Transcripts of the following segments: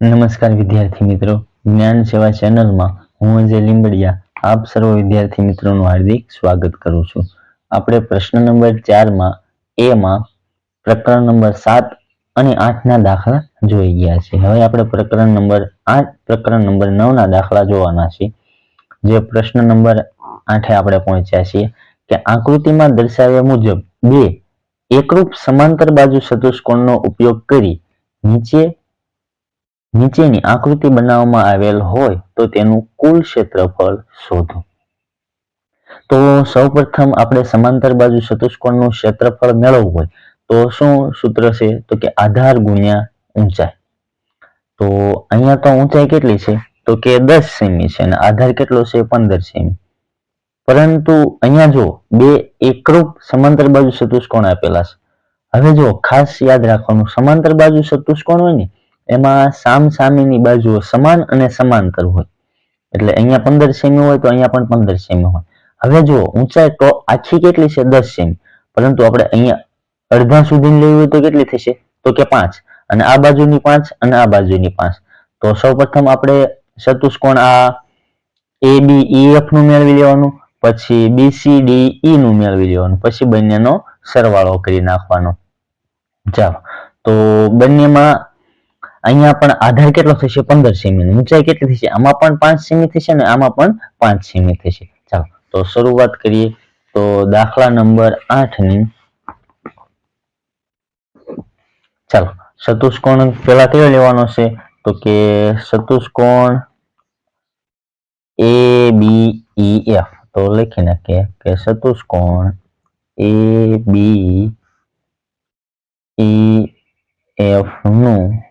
નમસ્કાર વિદ્યાર્થી મિત્રો. જ્ઞાન સેવા ચેનલમાં હું અજય લીંબડિયા આપ સર્વ વિદ્યાર્થી મિત્રોનું હાર્દિક સ્વાગત કરું છું. આપણે પ્રશ્ન નંબર ચારમાં એમાં પ્રકરણ નંબર સાત અને આઠના દાખલા જોઈ ગયા છે. હવે આપણે પ્રકરણ નંબર આઠ, પ્રકરણ નંબર નવના દાખલા જોવાના છે. જે પ્રશ્ન નંબર આઠે આપણે પહોંચ્યા છીએ કે આકૃતિમાં દર્શાવ્યા મુજબ બે એકરૂપ સમાંતર બાજુ ચતુષ્કોણનો ઉપયોગ કરી નીચે નીચેની આકૃતિ બનાવવામાં આવેલ હોય તો તેનું કુલ ક્ષેત્રફળ શોધો. તો સૌપ્રથમ આપણે સમાંતર બાજુ ચતુષ્કોણનું ક્ષેત્રફળ મેળવવું હોય તો શું સૂત્ર છે? તો કે આધાર ગુણ્યા ઊંચાઈ. તો અહીંયા તો ઊંચાઈ કેટલી છે? તો કે દસ સેમી છે અને આધાર કેટલો છે? પંદર સેમી. પરંતુ અહીંયા જો બે એકરૂપ સમાંતર બાજુ ચતુષ્કોણ આપેલા છે. હવે જો ખાસ યાદ રાખવાનું, સમાંતર બાજુ ચતુષ્કોણ હોય ને એમાં સામ સામેની બાજુઓ સમાન અને સમાંતર હોય. એટલે અહીંયા પંદર સેમી હોય તો અહીંયા પણ પંદર સેમી હોય. હવે જો ઊંચાઈ તો આખી કેટલી છે? દસ સેમી. પરંતુ આપણે અહીંયા અડધા સુધી લેવી હોય તો કેટલી થશે? તો કે પાંચ. અને આ બાજુની પાંચ અને આ બાજુની પાંચ. તો સૌપ્રથમ આપણે ચતુષ્કોણ આ એ, બી, ઈ એફનું મેળવી લેવાનું. પછી બી, સી, ડી, ઈ નું મેળવી લેવાનું. પછી બંનેનો સરવાળો કરી નાખવાનો. ચાલો. તો બંનેમાં અહીંયા પણ આધાર કેટલો થશે? પંદર સેમી ઊંચાઈ કેટલી થશે? આમાં પણ પાંચ સેમી થશે ને આમાં પણ પાંચ સેમી થશે. ચાલો, તો શરૂઆત કરીએ. તો દાખલા નંબર આઠની. ચાલો, ચતુષ્કોણ પેલા કયો લેવાનો છે? તો કે ચતુષ્કોણ એ, બી, ઈ, એફ. તો લખી નાખીએ કે ચતુષ્કોણ એ, બી, ઈ, એફનું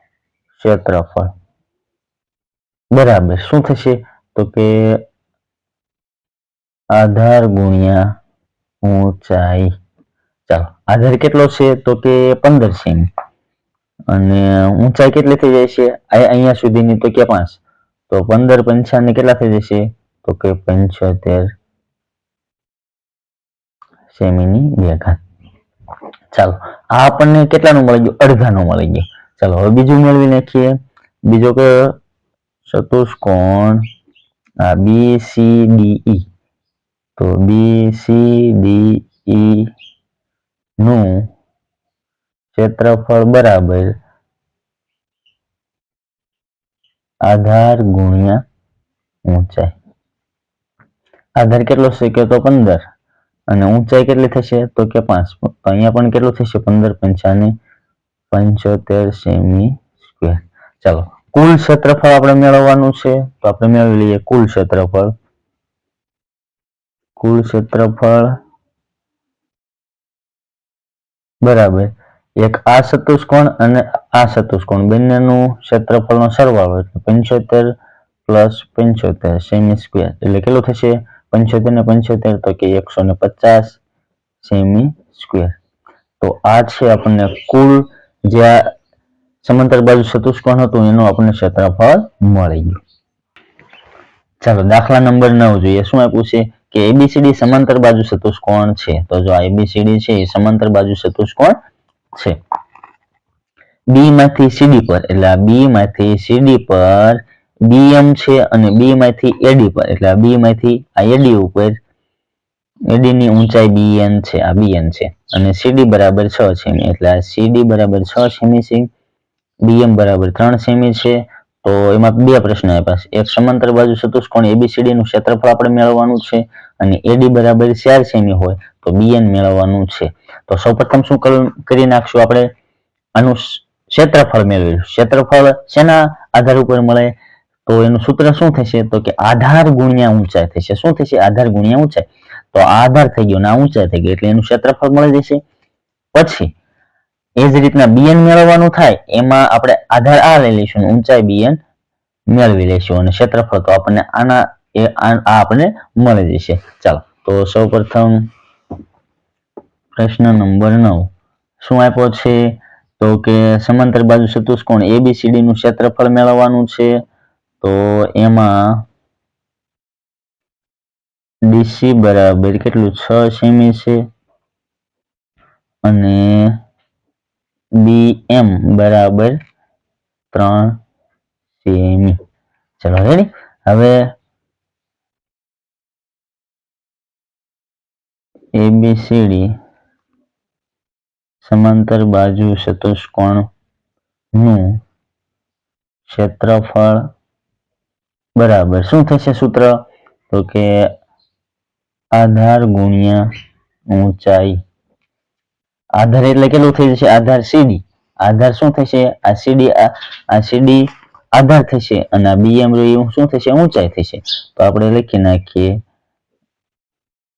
ક્ષેત્રફળ. બરાબર. શું થશે? તો કે આધાર ગુણ્યા ઊંચાઈ. ચાલો, આધાર કેટલો છે? તો કે પંદર સેમી. અને ઊંચાઈ કેટલી થઈ જાય છે? અહીંયા સુધીની તો કે પાંચ. તો પંદર પંચાને કેટલા થઈ જશે? તો કે પંચોતેર સેમીની બે ઘાત ચાલો, આ આપણને કેટલાનું મળી ગયું? અડધાનું મળી ગયું. ચાલો, હવે બીજું મેળવી નાખીએ. બીજો કયો? ચતુષ્કોણ આ બી સી ડી તો બી સી ડી નું ક્ષેત્રફળ બરાબર આધાર ગુણ્યા ઊંચાઈ. આધાર કેટલો છે કે તો પંદર? અને ઊંચાઈ કેટલી થશે? તો કે પાંચ. અહીંયા પણ કેટલું થશે? પંદર પંચાને પંચોતેર સેમી સ્ક્વેર. ચાલો, કુલ ક્ષેત્રફળ આપણે મેળવવાનું છે, તો આપણે મેળવી લઈએ કુલ ક્ષેત્રફળ. કુલ ક્ષેત્રફળ બરાબર એક આ ચતુષ્કોણ અને આ ચતુષ્કોણ. બંનેનું ક્ષેત્રફળનો સરવાળો એટલે પંચોતેર પ્લસ પંચોતેર સેમી સ્ક્વેર. એટલે કેટલું થશે? પંચોતેર ને પંચોતેર તો કે એકસો ને પચાસ સેમી સ્ક્વેર. તો આ છે આપણને કુલ જે આ સમાંતર બાજુ ચતુષ્કોણ હતું, એનું આપણને ક્ષેત્રફળ મળી ગયું. ચાલો, દાખલા નંબર નવ જોઈએ. શું આપ્યું છે? કે એબીસીડી સમાંતર બાજુ ચતુષ્કોણ છે. તો જો આ એબીસીડી છે, એ સમાંતર બાજુ ચતુષ્કોણ છે. બી માંથી સીડી પર, એટલે આ બી માંથી સીડી પર બીએમ છે અને બી માંથી એડી પર, એટલે આ બી માંથી આ એડી ઉપર એડી ની ઊંચાઈ બીએન છે, આ બીએન છે. અને સીડી બરાબર છ સેમી, એટલે આ સીડી બરાબર છ સેમી છે બીએમ બરાબર ત્રણ સેમી છે. તો એમાં બે પ્રશ્ન આપ્યા છે. એક સમાંતર બાજુ ચતુષ્કોણ એબીસીડી નું ક્ષેત્રફળ આપણે મેળવવાનું છે, અને એડી બરાબર ચાર સેમી હોય તો બીએન મેળવવાનું છે. તો સૌપ્રથમ શું કર- નાખશું આપણે? આનું ક્ષેત્રફળ મેળવીશું. ક્ષેત્રફળ શેના આધાર ઉપર મળે? તો એનું સૂત્ર શું થશે? તો કે આધાર ગુણ્યા ઊંચાઈ થશે. શું થશે? આધાર ગુણ્યા ઊંચાઈ. તો આ આધાર થઈ ગયો અને આ ઊંચાઈ થઈ ગયો એટલે એનું ક્ષેત્રફળ મળી જશે. પછી, એ જ રીતના બીએન મેળવવાનું થાય, એમાં આપણે આધાર આ લઈ લઈશું ઊંચાઈ બીએન મેળવી લઈશું અને ક્ષેત્રફળ તો આપણને આના એ આ આપણને મળી જશે. ચાલો, તો સૌપ્રથમ પ્રશ્ન નંબર નવ. શું આપ્યો છે? તો કે સમાંતર બાજુ ચતુષ્કોણ એબીસીડી નું ક્ષેત્રફળ મેળવવાનું છે. તો એમાં ડીસી બરાબર કેટલું છ સેમી છે? અને બી એમ બરાબર ત્રણ સેમી. ચલો રેડી હવે એબીસીડી સમાંતર બાજુ ચતુષ્કોણનું ક્ષેત્રફળ બરાબર. શું થશે સૂત્ર? તો કે આધાર ગુણ્યા ઊંચાઈ. આધાર એટલે કેટલું થઈ જશે? આધાર સીડી. આધાર શું થશે? આ સીડી આ સીડી આધાર થશે અને આ બીએમ રહ્યું. શું થશે? ઊંચાઈ થશે. તો આપણે લખી નાખીએ.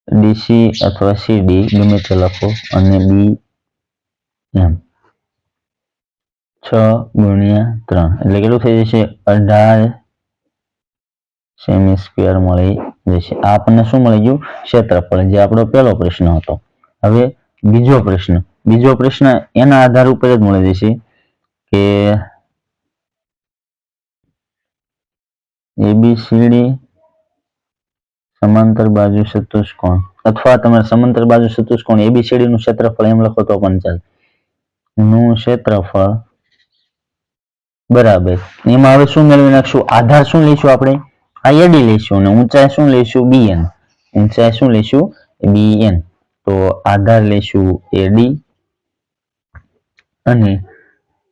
ડીસી અથવા સીડી, ગમે તે લખો. અને બી એમ છ ગુણ્યા ત્રણ. એટલે કેટલું થઈ જશે? અઢાર સેમી સ્ક્વેર મળી જશે આ આપણને શું મળી ગયું? ક્ષેત્રફળ, જે આપણો પહેલો પ્રશ્ન હતો. હવે બીજો પ્રશ્ન બીજો પ્રશ્ન એના આધાર ઉપર જ મળી જશે કે એબીસીડી સમાંતર બાજુ ચતુષ્કોણ. અથવા તમારે સમાંતર બાજુ ચતુષ્કોણ એબીસીડી નું ક્ષેત્રફળ એમ લખો તો પણ ચાલે. નું ક્ષેત્રફળ બરાબર. એમાં હવે શું મેળવી નાખશું? આધાર શું લઈશું આપણે? આ એડી લઈશું અને ઊંચાઈ શું લઈશું? બીએન ઊંચાઈ શું લઈશું? બીએન તો આધાર લઈશું એડી અને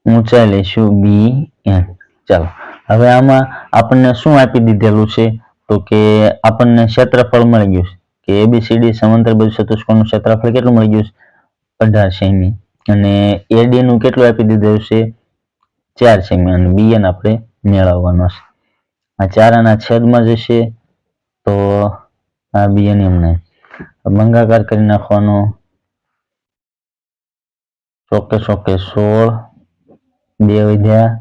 ઊંચાઈ લઈશું બી એન ચાલો, હવે આમાં આપણને શું આપી દીધેલું છે? તો કે આપણને ક્ષેત્રફળ મળી ગયું છે. કે એબીસીડી સમાંતર બાજુ ચતુષ્કોણનું ક્ષેત્રફળ કેટલું મળી ગયું છે? અઢાર સેમી. અને એડી નું કેટલું આપી દીધેલું છે? ચાર સેમી. અને બીએન આપણે મેળવવાનો છે. આ ચારાના છેદમાં જશે તો આ બીએન અમને મંગાકાર કરી નાખવાનો. ચોકે ચોકે સોળ, બે વધ્યા.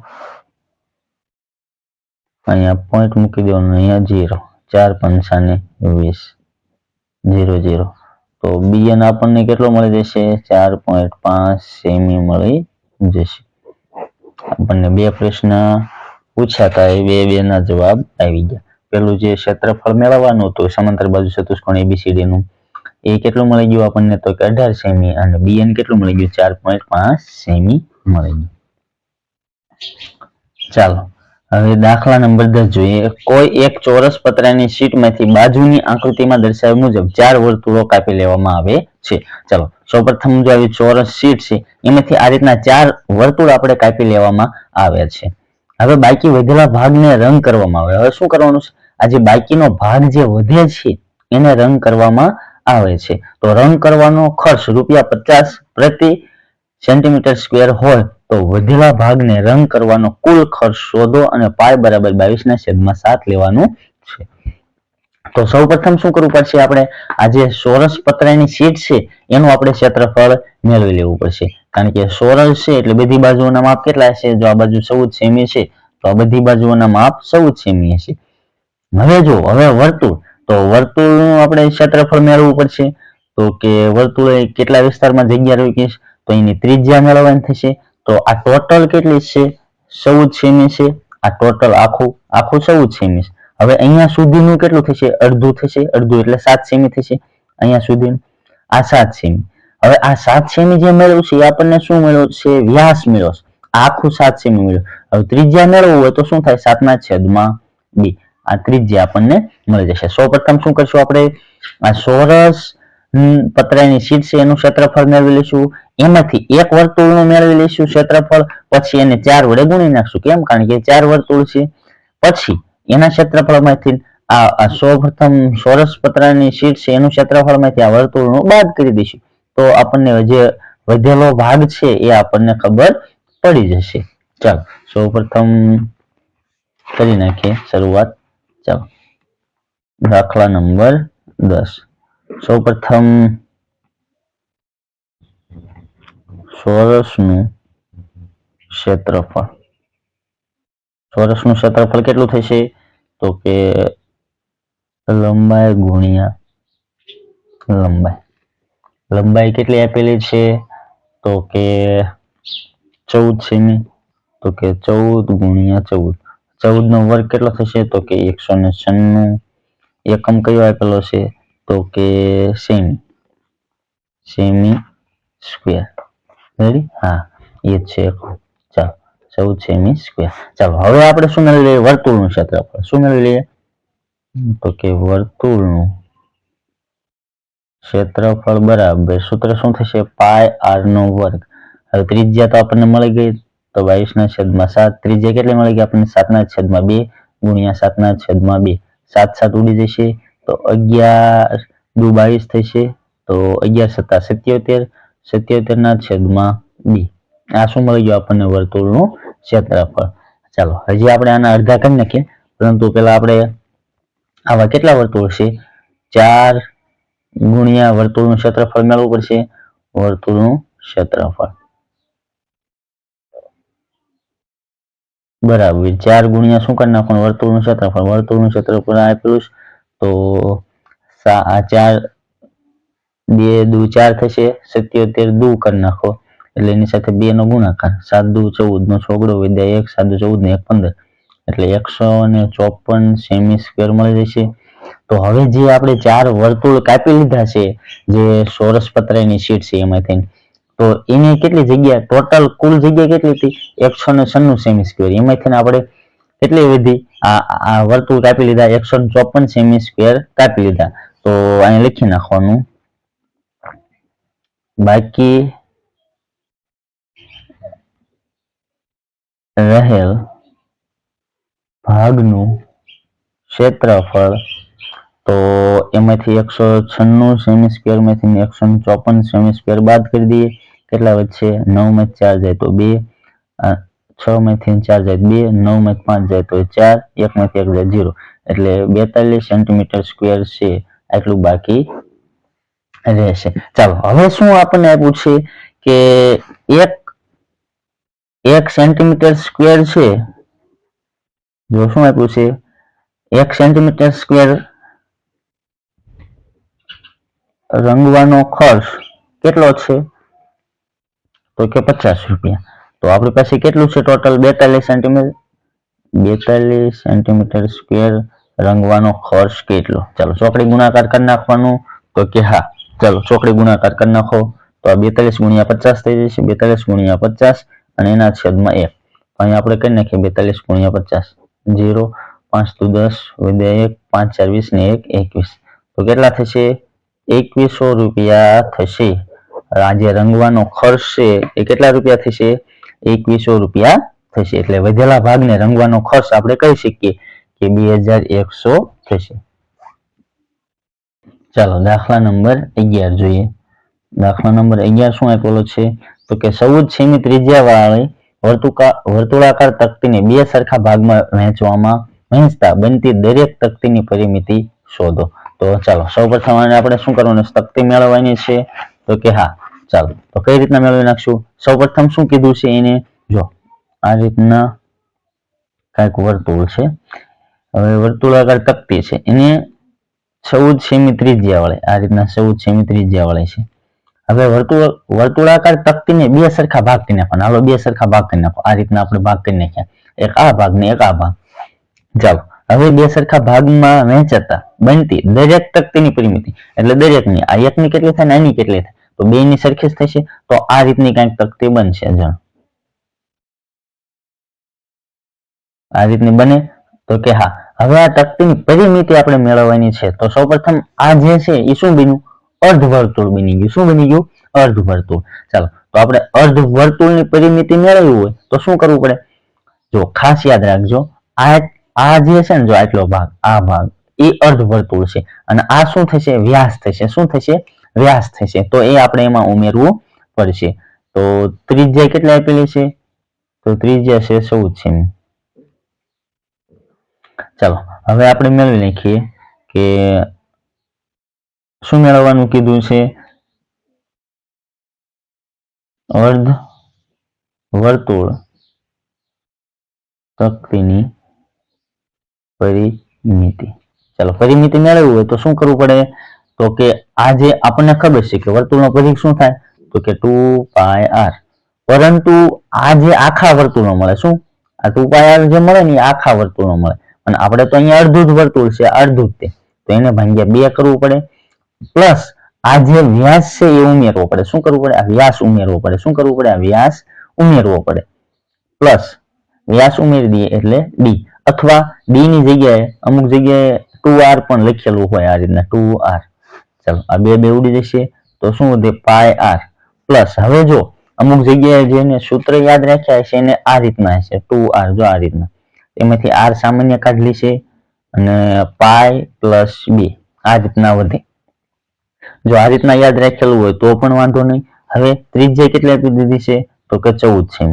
અહીંયા પોઈન્ટ મૂકી દેવાનું, અહીંયા જીરો ચાર પંચાને વીસ જીરો જીરો તો બીએન આપણને કેટલો મળી જશે? ચાર પોઈન્ટ પાંચ સેમી મળી જશે. આપણને બે પ્રશ્ન પૂછ્યા હતા એ બે બે ના જવાબ આવી ગયા. પેલું જે ક્ષેત્રફળ મેળવવાનું હતું, સમાંતર બાજુ ચતુષ્કોણ એબીસીડી નું, એ કેટલું મળી ગયું આપણને તો કે અઢાર સેમી અને બીએન કેટલું મળી ગયું? ચાર પોઈન્ટ પાંચ સેમી મળી ગયું. ચાલો, હવે દાખલા નંબર દસ જોઈએ. કોઈ એક ચોરસ પતરાની શીટમાંથી બાજુની આકૃતિમાં દર્શાવ્યા મુજબ ચાર વર્તુળો કાપી લેવામાં આવે છે. ચાલો, સૌપ્રથમ જો આવી ચોરસ શીટ છે, એમાંથી આ રીતના ચાર વર્તુળ આપણે કાપી લેવામાં આવ્યા છે. હવે બાકી વધેલા ભાગને રંગ કરવામાં આવે. હવે શું કરવાનું છે? આ જે બાકીનો ભાગ જે વધે છે, એને રંગ કરવામાં આવે છે. તો રંગ કરવાનો ખર્ચ રૂપિયા પચાસ પ્રતિ સેન્ટીમીટર સ્ક્વેર હોય તો વધેલા ભાગને રંગ કરવાનો કુલ ખર્ચ શોધો અને પાય બરાબર બાવીસ ના છેદમાં સાત લેવાનું છે. તો સૌ પ્રથમ શું કરવું પડશે? આપણે આ જે સોરસ પતરાની શીટ છે, એનું આપણે ક્ષેત્રફળ મેળવી લેવું પડશે. કારણ કે સોરલ છે એટલે બધી બાજુઓના માપ કેટલા છે? જો આ બાજુ ચૌદ સેમી છે, તો આ બધી બાજુઓના માપ ચૌદ સેમી હશે. હવે જો, હવે વર્તુળ, તો વર્તુળનું આપણે ક્ષેત્રફળ મેળવવું પડશે. તો કે વર્તુળ કેટલા વિસ્તારમાં જગ્યા રોકી તો એની ત્રિજ્યા મેળવવાની થશે. તો આ ટોટલ કેટલી છે? ચૌદ સેમી છે. આ ટોટલ આખું આખું ચૌદ સેમી છે. હવે અહીંયા સુધીનું કેટલું થશે? અડધું થશે. અડધું એટલે સાત સેમી થશે. અહીંયા સુધી આ સાત સેમી. હવે આ સાત સેમી જે મેળવું છે, એ આપણને શું મેળવ્યું છે? વ્યાસ મેળવશે આખું સાત સેમી મેળવ્યું હવે ત્રિજ્યા મેળવવું હોય તો શું થાય? સાતના છેદમાં બે. આ ત્રિજ્યા આપણને મળી જશે. સૌ પ્રથમ શું કરશું આપણે? આ સોરસ પતરાની શીટ છે, એનું ક્ષેત્રફળ મેળવી લઈશું. એમાંથી એક વર્તુળનું મેળવી લઈશું ક્ષેત્રફળ, પછી એને ચાર વડે ગુણી નાખશું. કેમ? કારણ કે ચાર વર્તુળ છે. પછી એના ક્ષેત્રફળમાંથી આ સૌ સૌપ્રથમ સોરસ પતરાની શીટ છે, એનું ક્ષેત્રફળમાંથી આ વર્તુળનું બાદ કરી દઈશું. તો આપણને જે વધેલો ભાગ છે એ આપણને ખબર પડી જશે. ચાલો, સૌપ્રથમ કરી નાખીએ શરૂઆત. ચાલો, દાખલા નંબર દસ. સૌપ્રથમ ચોરસનું ક્ષેત્રફળ. ચોરસનું ક્ષેત્રફળ કેટલું થશે? તો કે લંબાઈ ગુણ્યા લંબાઈ. લંબાઈ કેટલી આપેલી છે? તો કે ચૌદ સેમી તો કે ચૌદ ગુણ્યા ચૌદ. ચૌદ નો વર્ગ કેટલો થશે? તો કે એકસો ને છન્નું. એકમ કયો આપેલો છે? તો કે સેમી. Semi square. રેડી હા, એ છે ચાલો, ચૌદ સેમી સ્ક્વેર. ચાલો, હવે આપણે શું મેળવી લઈએ? વર્તુળનું ક્ષેત્રફળ. શું મેળવી લઈએ? તો કે વર્તુળનું ક્ષેત્રફળ બરાબર. સૂત્ર શું થશે? પાય આર નો વર્ગ. હવે ત્રિજ્યા તો આપણને મળી ગઈ તો બાવીસ ના છેદમાં સાત. ત્રિજ્યા કેટલી મળી ગઈ? આપણને સાતના છેદમાં બે ગુણ્યા સાતના છેદમાં બે. સાત સાત ઉડી જશે તો અગિયાર દુ બાવીસ થશે તો અગિયાર સત્તા સત્યોતેર. સિત્યોતેર ના છેદમાં બી. આ શું મળી ગયું આપણને વર્તુળનું ક્ષેત્રફળ? ચાલો, હજી આપણે આના અડધા કરી નાખીએ. પરંતુ પેલા આપણે આવા કેટલા વર્તુળ છે? ચાર ગુણ્યા વર્તુળનું ક્ષેત્રફળ મેળવવું પડશે. વર્તુળનું ક્ષેત્રફળ. બરાબર. ચાર ગુણ્યા શું કરી નાખવાનું? વર્તુળનું ક્ષેત્રફળ. વર્તુળનું ક્ષેત્રફળ આપેલું તો ચાર બે દુ ચાર થશે. સત્યોતેર દુ કરી નાખો. એટલે એની સાથે બે નો ગુણાકાર. સાત દુ ચૌદ નો છોગડો વિદ્યા એક, સાત દુ ચૌદ ને એક પંદર. એટલે એકસો ને ચોપન સેમી સ્ક્વેર મળી જશે તો હવે જે આપણે ચાર વર્તુળ કાપી લીધા છે, જે સોરસ પતરાની શીટ છે એમાંથી, તો એની કેટલી જગ્યા ટોટલ કુલ જગ્યા કેટલી હતી? એકસો ને છન્નું સેમી સ્ક્વેર એમાંથી આપણે કેટલી વધી? આ વર્તુળ કાપી લીધા, એકસો ચોપન સેમી સ્ક્વેર કાપી લીધા. તો અહીં લખી નાખવાનું. બાકી રહેલ ભાગનું ક્ષેત્રફળ તો એમાંથી એકસો છન્નું સેમી સ્ક્વેરમાંથી એકસો ચોપન સેમી સ્ક્વેર બાદ કરી દઈએ. કેટલા વધશે? નવમાંથી ચાર જાય તો બે છ માંથી ચાર જાય બે, નવમાંથી પાંચ જાય તો ચાર, એક માંથી એક જાય જીરો એટલે બેતાલીસ સેન્ટીમીટર સ્ક્વેર છે. આટલું બાકી રહેશે. ચાલો, હવે શું આપણને આપ્યું છે કે એક એક સેન્ટીમીટર સ્ક્વેર છે? જો શું આપ્યું છે? એક સેન્ટીમીટર સ્ક્વેર રંગવાનો ખર્ચ કેટલો છે? તો કે પચાસ રૂપિયા. તો આપણી પાસે કેટલું છે ટોટલ બેતાલીસ સેન્ટીમીટર બેતાલીસ સેન્ટીમીટર સ્ક્વેર રંગવાનો ખર્ચ કેટલો? ચાલો ચોકડી ગુણાકાર કરી નાખવાનું. તો કે હા, ચાલો ચોકડી ગુણાકાર કરી નાખો. તો આ બેતાલીસ ગુણ્યા પચાસ થઈ જશે. બેતાલીસ ગુણ્યા પચાસ અને એના છેદમાં એક. અહીં આપણે કરી નાખીએ બેતાલીસ ગુણ્યા પચાસ. જીરો પાંચ તો દસ, વધ્યા એક, પાંચ ચાર વીસ ને એક, એકવીસ. તો કેટલા થશે? એકવીસો રૂપિયા થશે. આજે રંગવાનો ખર્ચ છે એ કેટલા રૂપિયા થશે? એકવીસો રૂપિયા થશે. એટલે વધેલા ભાગને રંગવાનો ખર્ચ આપણે કહી શકીએ કે બે થશે. ચાલો, દાખલા નંબર અગિયાર જોઈએ. દાખલા નંબર અગિયાર શું આપેલો છે? તો કે ચૌદ સેમી ત્રિજ્યા વાળી વર્તુકા, વર્તુળાકાર તકતીને બે સરખા ભાગમાં વહેંચવામાં વહેંચતા બનતી દરેક તકતીની પરિમિતિ શોધો. તો ચાલો, સૌપ્રથમ આને આપણે શું કરવાનું? શક્તિ મેળવવાની છે. તો કે હા, ચાલો, તો કઈ રીતના મેળવી નાખશું? સૌપ્રથમ શું કીધું છે એને? જો, આ રીતના કાંઈક વર્તુળ છે. હવે વર્તુળાકાર તકતી છે. એને ચૌદ સેમી ત્રિજ્યા વાળી, આ રીતના ચૌદ સેમી ત્રિજ્યા વાળી છે. હવે વર્તુળ વર્તુળાકાર તકતીને બે સરખા ભાગ કરી નાખવાના. હાલો, બે સરખા ભાગ કરી આ રીતના આપણે ભાગ કરી નાખ્યા. એક આ ભાગ ને એક આ ભાગ. ચાલો, હવે બે સરખા ભાગમાં વહેંચાતા. બનતી, દરેક તકતીની પરિમિતિ. એટલે દરેકની, આ એકની કેટલી થાય આની કેટલી થાય? તો બે ની સરખી થશે, તો આ રીતની કંઈક તકતી બનશે જણ. આ રીતની બને તો કે હા, હવે આ તકતીની પરિમિતિ આપણે મેળવવાની છે. તો સૌપ્રથમ આ જે છે એ શું બન્યું? અર્ધવર્તુળ બની ગયું. શું બની ગયું? અર્ધ વર્તુળ ચાલો, તો આપણે અર્ધ વર્તુળની પરિમિતિ મેળવવી હોય તો શું કરવું પડે? જો ખાસ યાદ રાખજો, આ આ જે છે ને જો આટલો ભાગ, આ ભાગ એ અર્ધવર્તુળ છે. અને આ શું થશે? વ્યાસ થશે. શું થશે? વ્યાસ થશે. તો એ આપણે એમાં ઉમેરવું પડશે. તો ત્રિજ્યા કેટલી આપેલી છે? તો ત્રિજ્યા છે ચૌદ છે. ચાલો, હવે આપણે મેળવી નાખીએ કે શું મેળવવાનું કીધું છે? અર્ધ વર્તુળ તકતીની પરિમિતિ. ચાલો પરિમિતિ મેળવવું હોય તો શું કરવું પડે? તો કે આ જે આપણને ખબર છે કે વર્તુળનો પરિઘ શું થાય? તો કે ટુ પાય આર. પરંતુ આ જે આખા વર્તુળનો મળે. શું? આ ટુ પાય આર જે મળે ને એ આખા વર્તુળનો મળે. અને આપણે તો અહીંયા અડધું જ વર્તુળ છે, અડધું જ તે. તો એને ભાગ્યા બે કરવું પડે. પ્લસ આ જે વ્યાસ છે એ ઉમેરવો પડે. શું કરવું પડે? આ વ્યાસ ઉમેરવો પડે. શું કરવું પડે? આ વ્યાસ ઉમેરવો પડે. પ્લસ વ્યાસ ઉમેરી દઈએ એટલે ડી. અથવા ડી ની જગ્યાએ અમુક જગ્યાએ ટુ આર પણ લખેલું હોય આ રીતના ટુ આર ચાલો, આ બે બે ઉડી જશે, તો શું વધે? પાય આર પ્લસ હવે જો, અમુક જગ્યાએ જેને સૂત્ર યાદ રાખ્યા છે એને આ રીતના હશે ટુ જો આ રીતના. એમાંથી આર સામાન્ય કાઢલી છે અને પાય પ્લસ બે આ રીતના વધે. જો આ રીતના યાદ રાખેલું હોય, તો પણ વાંધો નહીં. હવે ત્રિજ્યા કેટલી આપી દીધી છે? તો કે ચૌદ છે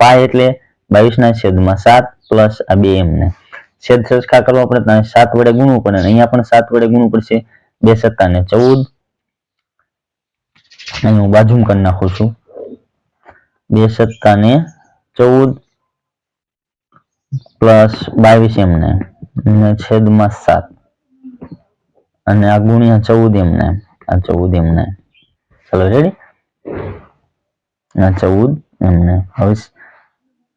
પાય એટલે બાવીસ ના છેદમાં સાત પ્લસ આ બે એમને. છેદ સરખા કરવા પડે સાત વડે ગુણવું પડે અહીંયા પણ સાત વડે ગુણવું પડશે. બે સત્તા ને ચૌદ. અહીં હું બાજુમાં કરી નાખું છું. બે સત્તા ને ચૌદ પ્લસ બાવીસ એમને છેદમાં સાત. અને આ ગુણ્યા ચૌદ એમને. આ ચૌદ એમને. ચલો રેડી આ ચૌદ એમને. હવે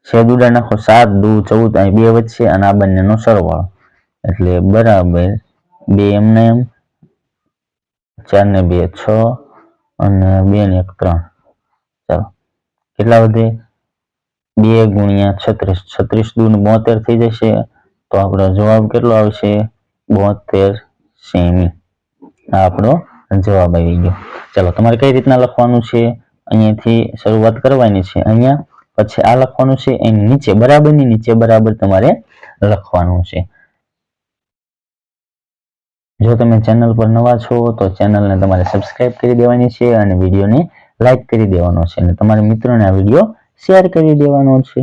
છેદ ઉડા નાખો સાત, દુ, ચૌદ, અહીં બે વચ્ચે અને આ બંનેનો સરવાળો. એટલે બરાબર બે એમને એમ, ચાર ને બે, છ અને બે ને એક, ત્રણ. ચાલો. કેટલા વધે? બે ગુણ્યા છત્રીસ. છત્રીસ દુ ને બોતેર થઈ જશે. તો આપણો જવાબ કેટલો આવશે? બોતેર સેમી. આ આપણો જવાબ આવી ગયો. ચાલો, તમારે કઈ રીતના લખવાનું છે? અહીંયાથી શરૂઆત કરવાની છે. અહીંયા પછી આ લખવાનું છે એની નીચે, બરાબરની નીચે બરાબર તમારે લખવાનું છે. જો તમે ચેનલ પર નવા છો તો ચેનલને તમારે સબસ્ક્રાઇબ કરી દેવાની છે અને વિડીયોને લાઈક કરી દેવાનો છે અને તમારા મિત્રોને આ વીડિયો શેર કરી દેવાનો છે.